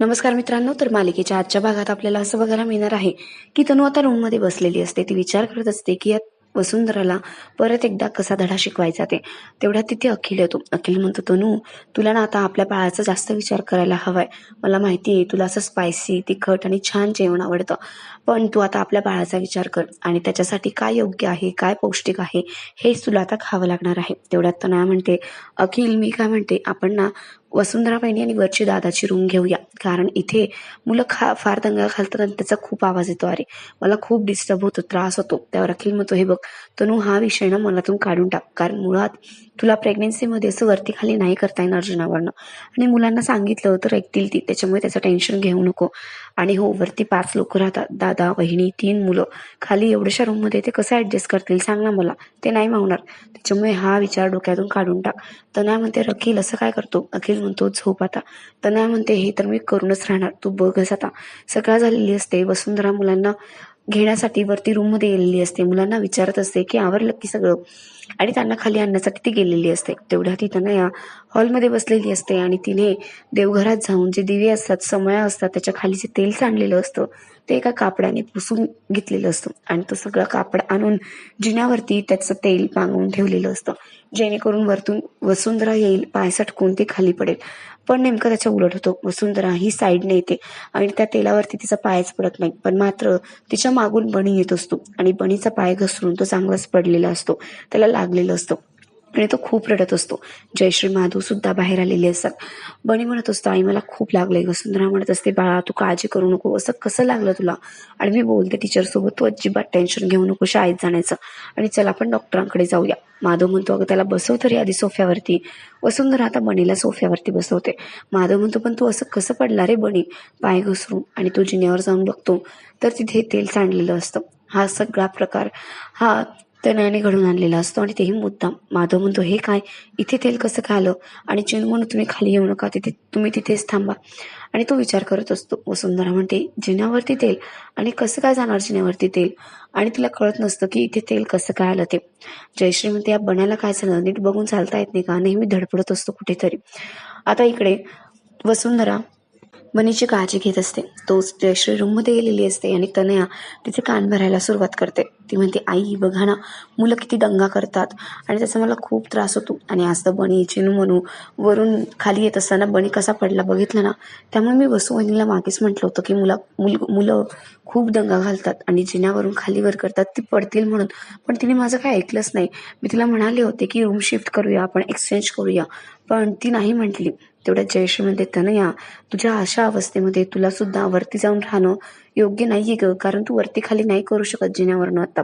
नमस्कार मित्रांनो तर मालिकेच्या आजच्या भागात आपल्याला असं बघायला मिळणार आहे की तनू आता रूममध्ये बसलेली असते. ती विचार करत असते की या वसुंधराला परत एकदा कसा धडा शिकवायचा ते. तेवढ्यात तिथे अखिल येतो. अखिल म्हणतो तनू तुला ना आता आपल्या बाळाचा जास्त विचार करायला हवाय. मला माहिती आहे तुला असं स्पायसी तिखट आणि छान जेवण आवडतं. पण तू आता आपल्या बाळाचा विचार कर आणि त्याच्यासाठी काय योग्य आहे काय पौष्टिक आहे हेच तुला आता खावं लागणार आहे. तेवढ्यात तनया म्हणते अखिल मी काय म्हणते आपण ना वसुंधरा बहिणी आणि वरची दादाची रूम घेऊया. कारण इथे मुलं खा फार दंगा घालतात आणि त्याचा खूप आवाज येतो. अरे मला खूप डिस्टर्ब होतो त्रास होतो. त्यावर अखिल म्हणतो हे बघ तनू हा विषय ना मनातून काढून टाक. कारण मुळात तुला प्रेग्नेन्सीमध्ये असं वरती खाली नाही करता येणार जनावरनं. आणि मुलांना सांगितलं तर ऐकतील ती. त्याच्यामुळे त्याचं टेन्शन घेऊ नको. आणि हो वरती पाच लोक राहतात. दादा वहिनी तीन मुलं. खाली एवढ्याशा रूममध्ये ते कसं ऍडजस्ट करतील सांग ना मला. ते नाही मावणार. त्याच्यामुळे हा विचार डोक्यातून काढून टाक. तनया म्हणते अखिल असं काय करतो? अखिल म्हणतो झोप आता. तनया म्हणते हे तर मी करूनच राहणार. तू बघच आता. सकाळ झालेली असते. वसुंधरा मुलांना घेण्यासाठी वरती रूममध्ये गेलेली असते. मुलांना विचारत असते की आवरलं की सगळं? आणि त्यांना खाली आणण्यासाठी ती गेलेली असते. तेवढ्या ती त्यांना या हॉलमध्ये बसलेली असते आणि तिने देवघरात जाऊन जे दिवे असतात समया असतात त्याच्याखाली जे तेल सांडलेलं असतं ते एका कापडाने पुसून घेतलेलं असतं. आणि तो सगळं कापड आणून जिन्यावरती त्याचं तेल पांगवून ठेवलेलं असतं. जेणेकरून वरतून वसुंधरा येईल पाय सटकून ते खाली पडेल. पण नेमकं त्याच्या उलट होतो. वसुंधरा ही साईडने येते आणि त्या तेलावरती तिचा पायच पडत नाही. पण मात्र तिच्या मागून बणी येत असतो आणि बणीचा पाय घसरून तो चांगलाच पडलेला असतो. त्याला लागलेलं असतं. आणि तो खूप रडत असतो. जयश्री माधव सुद्धा बाहेर आलेले असतात. बणी म्हणत असतो आई मला खूप लागलंय वसुंधरा म्हणत असते बाळा तू काळजी करू नको. असं कसं लागलं तुला? आणि मी बोलते टीचर सोबत तू अजिबात टेन्शन घेऊ नको. शाळेत जाण्याचं. आणि चला आपण डॉक्टरांकडे जाऊया. माधव म्हणतो अगं त्याला बसव तरी आधी सोफ्यावरती. वसुंधरा आता बनीला सोफ्यावरती बसवते. माधव म्हणतो पण तू असं कसं पडला रे बणी पाय घसरून. आणि तू जिन्यावर जाऊन बघतो. तर तिथे तेल सांडलेलं असतं. हा सगळा प्रकार. हा तनयाने घडून आणलेला असतो आणि तेही मुद्दाम. माधव म्हणतो हे काय? इथे तेल कसं काय आलं? आणि चिन्ह म्हणून तुम्ही खाली येऊ नका तिथे तुम्ही तिथेच थांबा. आणि तो विचार करत असतो. वसुंधरा म्हणते जिन्यावरती तेल? आणि कसं काय जाणार जिन्यावरती तेल? आणि तिला कळत नसतं की इथे तेल कसं काय आलं ते. जयश्री म्हणते या बनायला काय झालं? नीट बघून चालता येत नाही का? नेहमी धडपडत असतो कुठेतरी. आता इकडे वसुंधरा बनीची काळजी घेत असते. तो जयश्री रूममध्ये गेलेली असते आणि तनया तिचे कान भरायला सुरुवात करते. ती म्हणते आई बघा ना मुलं किती दंगा करतात आणि त्याचा मला खूप त्रास होतो. आणि आज तर बणी चिनू म्हणू वरून खाली येत असताना बणी कसा पडला बघितलं ना? त्यामुळे मी वसुवहिनीला मागेच म्हटलं होतं की मुला मुल मुलं खूप दंगा घालतात आणि जिन्यावरून खालीवर करतात ती पडतील म्हणून. पण तिने माझं काय ऐकलंच नाही. मी तिला म्हणाले होते की रूम शिफ्ट करूया आपण एक्सचेंज करूया. पण ती नाही म्हटली. तेवढ्या जयश्री तनया तुझ्या अशा अवस्थेमध्ये तुला सुद्धा वरती जाऊन राहणं योग्य नाहीये ग कारण तू वरती खाली नाही करू शकत जिन्यावरनं आता.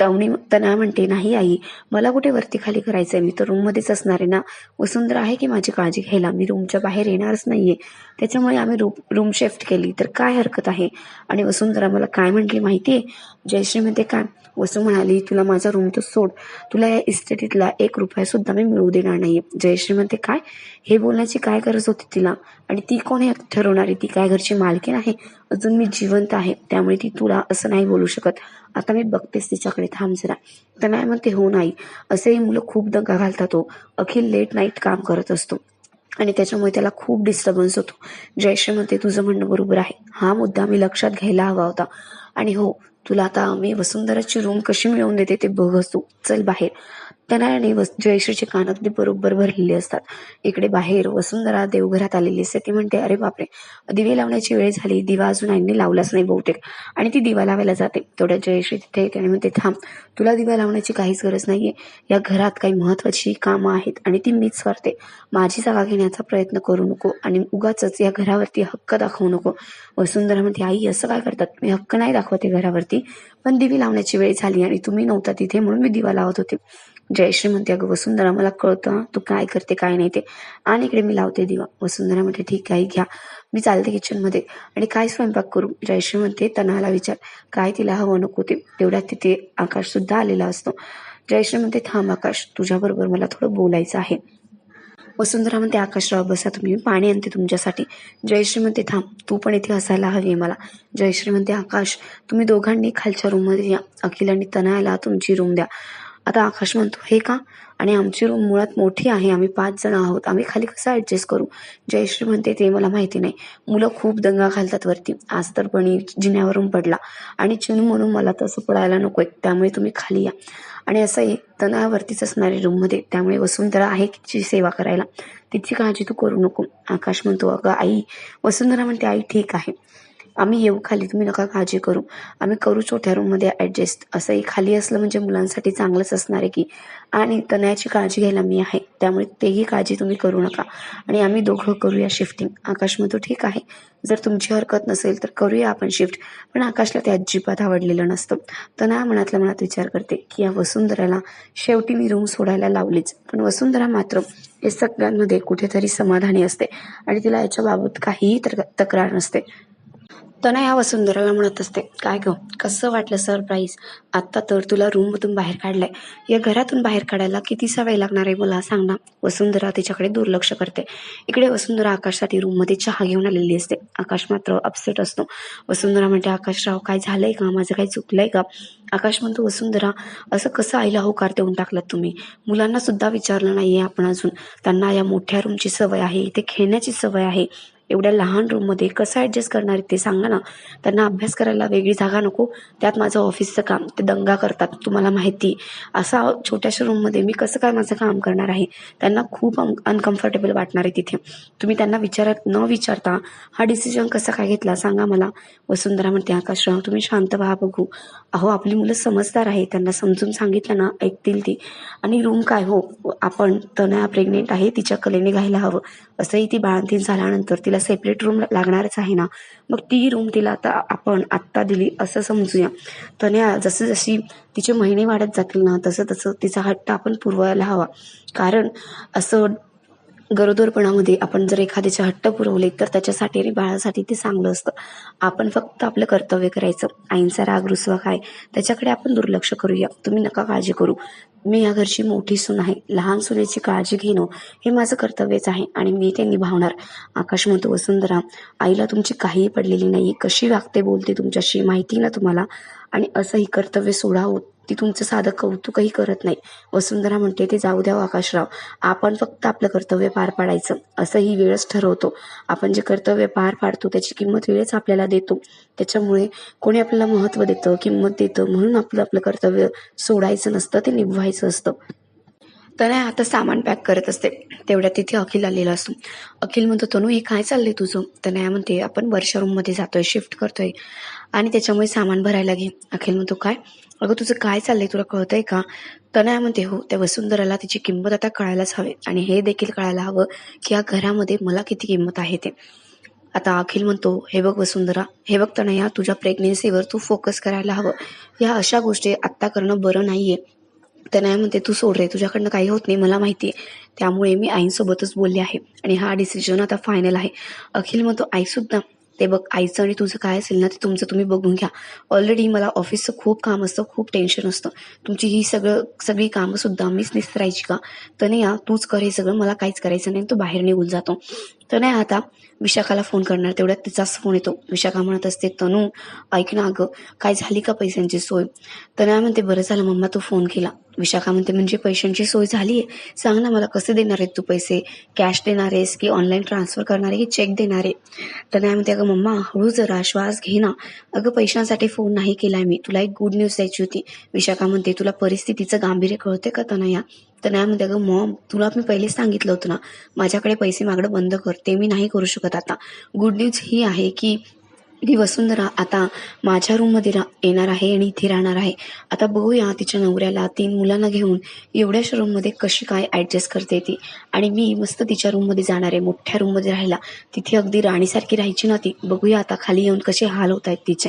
तवणी तना म्हणते नाही आई मला कुठे वरती खाली करायचंय? मी तर रूममध्येच असणार आहे ना. वसुंधरा आहे की माझी काळजी घ्यायला? मी रूमच्या बाहेर येणारच नाहीये. त्याच्यामुळे आम्ही रूम रूम शिफ्ट केली. तर काय हरकत आहे? आणि वसुंधरा मला काय म्हटली माहितीये? जयश्री म्हणते काय? वसू म्हणाली तुला माझा रूम तर सोड. तुला या इस्टेटीतला एक रुपया सुद्धा मी मिळवू देणार नाहीये. जयश्री म्हणते काय? हे बोलण्याची काय गरज होती तिला? आणि ती कोण आहे? ठरवणारी ती काय घरची मालकी आहे? अजून मी जिवंत आहे त्यामुळे ती तुला असं नाही बोलू शकत. आता मी बघतेस तिच्याकडे थांब जरा. तर नाही म्हणते हो नाही. असेही मुलं खूप दंगा घालतात तो अखिल लेट नाईट काम करत असतो. आणि त्याच्यामुळे त्याला खूप डिस्टर्बन्स होतो. जयश्री म्हणते तुझं म्हणणं बरोबर आहे. हा मुद्दा मी लक्षात घ्यायला हवा होता. आणि हो तुला आता मी वसुंधराची रूम कशी मिळवून देते ते बघ असतो चल बाहेर. त्यांना वस जयश्रीचे कान अगदी बरोबर भरलेले असतात. इकडे बाहेर वसुंधरा देवघरात आलेली असते. ती म्हणते अरे बापरे! दिवे लावण्याची वेळ झाली. दिवा अजून आईने लावलाच नाही बहुतेक. आणि ती दिवा लावायला जाते. तेवढ्या जयश्री तिथे येते आणि म्हणते थांब. तुला दिवा लावण्याची काहीच गरज नाहीये. या घरात काही महत्वाची कामं आहेत आणि ती मीच करते माझी जागा घेण्याचा प्रयत्न करू नको आणि उगाच या घरावरती हक्क दाखवू नको. वसुंधरा म्हणते आई असं काय करतात? मी हक्क नाही दाखवते घरावरती. पण दिवी लावण्याची वेळ झाली आणि तुम्ही नव्हता तिथे म्हणून मी दिवा लावत होते. जयश्री म्हणते अगं वसुंधरा मला कळतं तू काय करते काय नाही ते. आणि इकडे मी लावते दिवा. वसुंधरा म्हणते ठीक आहे घ्या. मी चालते किचनमध्ये आणि काय स्वयंपाक करू? जयश्री म्हणते तनाला विचार. काय तिला हवं नको ते. तेवढ्यात तिथे आकाश सुद्धा आलेला असतो. जयश्री म्हणते थांब आकाश तुझ्याबरोबर मला थोडं बोलायचं आहे. वसुंधरा म्हणते आकाशराव बसा तुम्ही. पाणी आणते तुमच्यासाठी. जयश्री म्हणते थांब तू पण इथे असायला हवी मला. जयश्री म्हणते आकाश तुम्ही दोघांनी खालच्या रूममध्ये या. अखिल आणि तनायला तुमची रूम द्या. आता आकाश म्हणतो हे का? आणि आमची रूम मुळात मोठी आहे. आम्ही पाच जण आहोत. आम्ही खाली कसं ॲडजस्ट करू? जयश्री म्हणते ते मला माहिती नाही. मुलं खूप दंगा घालतात वरती. आज तर बणी जिन्यावरून पडला. आणि चिनू म्हणून मला तसं पडायला नकोय त्यामुळे तुम्ही खाली या. आणि असंही तणावरतीच असणारे रूममध्ये त्यामुळे वसुंधरा आहे तिची सेवा करायला. तिची काळजी तू करू नको. आकाश म्हणतो अगं आई. वसुंधरा म्हणते आई ठीक आहे. आम्ही येऊ खाली तुम्ही नका काळजी करू. आम्ही करू छोट्या रूममध्ये ॲडजस्ट असंही खाली असलं म्हणजे मुलांसाठी चांगलंच असणार आहे की. आणि तनयाची काळजी घ्यायला मी आहे त्यामुळे तेही काळजी तुम्ही करू नका. आणि आम्ही दोघं करूया शिफ्टिंग आकाश म्हणतो ठीक आहे. जर तुमची हरकत नसेल तर करूया आपण शिफ्ट पण आकाशला ते अजिबात आवडलेलं नसतं. तनया मनातल्या मनात विचार करते की या वसुंधराला शेवटी मी रूम सोडायला लावलीच. पण वसुंधरा मात्र हे सगळ्यांमध्ये कुठेतरी समाधानी असते. आणि तिला याच्याबाबत काहीही तर- तक्रार नसते. तनया वसुंधराला म्हणत असते काय ग कसं वाटलं सरप्राईज आत्ता तर तुला रूममधून बाहेर काढलंय. या घरातून बाहेर काढायला कितीसा वेळ लागणार आहे मला सांग ना. वसुंधरा तिच्याकडे दुर्लक्ष करते. इकडे वसुंधरा आकाशसाठी रूममध्ये चहा घेऊन आलेली असते. आकाश मात्र अपसेट असतो. वसुंधरा म्हणते आकाशराव काय झालंय का? माझं काही चुकलंय का? आकाश म्हणतो वसुंधरा असं कसं आईला होकार देऊन टाकलात तुम्ही? मुलांना सुद्धा विचारलं नाहीये आपण अजून. त्यांना या मोठ्या रूमची सवय आहे इथे खेळण्याची सवय आहे. एवढ्या लहान रूममध्ये कसं ॲडजस्ट करणार ते सांगा ना. त्यांना अभ्यास करायला वेगळी जागा नको. त्यात माझं ऑफिसचं काम ते दंगा करतात तुम्हाला माहिती. असा छोट्याशा रूममध्ये मी कसं काय माझं काम करणार आहे? त्यांना खूप अनकम्फर्टेबल वाटणार आहे तिथे. तुम्ही त्यांना विचारत न विचारता हा डिसिजन कसा काय घेतला सांगा मला. वसुंधरा म्हणते आकाशराव तुम्ही शांत व्हा बघू. अहो आपली मुलं समजदार आहे. त्यांना समजून सांगितलं ना ऐकतील ती. आणि रूम काय हो? आपण तनया प्रेग्नेंट आहे तिच्या कलेने घ्यायला हवं. असंही ती बाळंतीन झाल्यानंतर तिला सेपरेट रूम लागणारच आहे ना. मग ती रूम तिला आता आपण आत्ता दिली असं समजूया. तनया जसं जशी तिचे महिने वाढत जातील ना तसं तसं तिचा हट्ट आपण पुरवायला हवा. कारण असं गरोदरपणामध्ये आपण जर एखाद्याचे हट्ट पुरवले तर त्याच्यासाठी आणि बाळासाठी ते चांगलं असतं. आपण फक्त आपलं कर्तव्य करायचं. आईंचा राग रुसवा काय? त्याच्याकडे आपण दुर्लक्ष करूया. तुम्ही नका काळजी करू. मी या घरची मोठी सून आहे. लहान सुनेची काळजी घेणं हे माझं कर्तव्यच आहे आणि मी ते निभावणार. आकाश म्हणतो वसुंधरा आईला तुमची काहीही पडलेली नाही कशी वागते बोलते तुमच्याशी माहिती ना तुम्हाला? आणि असंही कर्तव्य सोडावं. ती तुमचं साधं कौतुकही करत नाही. वसुंधरा म्हणते ते जाऊ द्या आकाशराव. आपण फक्त आपलं कर्तव्य पार पाडायचं. असं ही वेळच ठरवतो. आपण जे कर्तव्य पार पाडतो त्याची किंमत वेळच आपल्याला देतो. त्याच्यामुळे कोणी आपल्याला महत्त्व देतं किंमत देतं म्हणून आपलं आपलं कर्तव्य सोडायचं नसतं ते निभवायचं असतं. तनया आता सामान पॅक करत असते. तेवढ्या तिथे अखिल आलेला असतो. अखिल म्हणतो तनू हे काय चाललंय तुझं? तनया म्हणते आपण वर्षा रूममध्ये जातोय शिफ्ट करतोय. आणि त्याच्यामुळे सामान भरायला घे. अखिल म्हणतो काय? अगं तुझं काय चाललंय? तुला कळतंय का? तनया म्हणते हो त्या वसुंधराला तिची किंमत आता कळायलाच हवी आणि हे देखील कळायला हवं की या घरामध्ये मला किती किंमत आहे ते. आता अखिल म्हणतो हे बघ वसुंधरा हे बघ तनया तुझ्या प्रेग्नेन्सीवर तू फोकस करायला हवं. या अशा गोष्टी आत्ता करणं बरं नाहीये. तनया म्हणते तू सोड रे तुझ्याकडनं काही होत नाही मला माहिती आहे त्यामुळे मी आईसोबतच बोलले आहे आणि हा डिसिजन आता फायनल आहे. अखिल म्हणतो आईसुद्धा ते बघ आईचं आणि तुझं काय असेल ना ते तुमचं तुम्ही बघून घ्या. ऑलरेडी मला ऑफिसचं खूप काम असतं खूप टेन्शन असतं. तुमची ही सगळं सगळी कामं सुद्धा मीच निसरायची का? तर नाही या तूच कर हे सगळं मला काहीच करायचं नाही तो बाहेर निघून जातो. तर नाही आता विशाखाला फोन करणार. तेवढ्यात तिचाच फोन येतो. विशाखा म्हणत असते तनू ऐक ना अगं काय झाली का पैशांची सोय? तनया म्हणते बरं झालं मम्मा तू फोन केला. विशाखा म्हणते म्हणजे पैशांची सोय झाली आहे सांग ना मला कसे देणार आहेत तू पैसे? कॅश देणार आहेस की ऑनलाईन ट्रान्सफर करणार आहे की चेक देणार आहे? तनया म्हणते अगं मम्मा हळू जरा श्वास घे ना. अगं पैशांसाठी फोन नाही केलाय मी. तुला एक गुड न्यूज द्यायची होती. विशाखा म्हणते तुला परिस्थितीचं गांभीर्य कळते का तनया तनया म्हणते अगं मॉम तुला मी पहिलेच सांगितलं होतं ना माझ्याकडे पैसे मागणं बंद कर ते मी नाही करू शकत आता. गुड न्यूज ही आहे की ती वसुंधरा आता माझ्या रूममध्ये रा येणार आहे आणि इथे राहणार आहे. आता बघूया तिच्या नवऱ्याला तीन मुलांना घेऊन एवढ्याशा रूममध्ये कशी काय ॲडजस्ट करते ती. आणि मी मस्त तिच्या रूममध्ये जाणार आहे मोठ्या रूममध्ये राहायला. तिथे अगदी राणीसारखी राहायची ना ती. बघूया आता खाली येऊन कसे हाल होत आहेत तिचे.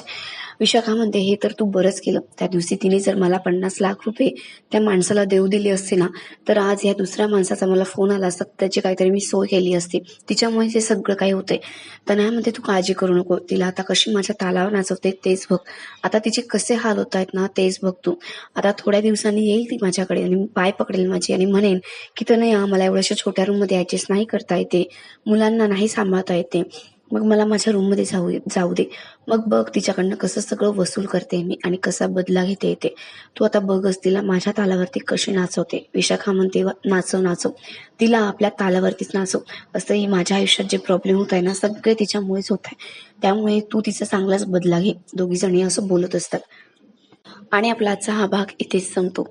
विशाखा म्हणते हे तर तू बरंच केलं. त्या दिवशी तिने जर मला पन्नास लाख रुपये त्या माणसाला देऊ दिले असते ना तर आज या दुसऱ्या माणसाचा मला फोन आला असता त्याची काहीतरी मी सोय केली असते. तिच्यामुळे ते सगळं काही होतंय. तनया म्हणते तू काळजी करू नको. तिला आता कशी माझ्या तालावर नाचवते तेच बघ. आता तिचे कसे हाल होत आहेत ना तेच बघ तू. आता थोड्या दिवसांनी येईल ती माझ्याकडे आणि पाय पकडेल माझी आणि म्हणेन की तनया मला एवढ्याशा छोट्या रूममध्ये ॲडजस्ट नाही करता येते. मुलांना नाही सांभाळता येते. मग मला माझ्या रूममध्ये जाऊ जाऊ दे. मग बघ तिच्याकडनं कसं सगळं वसूल करते मी आणि कसा बदला घेते येते तू आता बघच तिला माझ्या तालावरती कशी नाचवते? विशाखा म्हणते नाचव नाचव. तिला आपल्या तालावरतीच नाचव. असंही माझ्या आयुष्यात जे प्रॉब्लेम होत आहे ना सगळे तिच्यामुळेच होत आहे. त्यामुळे तू तिचा चांगलाच बदला घे. दोघी जणी असं बोलत असतात. आणि आपला आजचा हा भाग इथेच संपतो.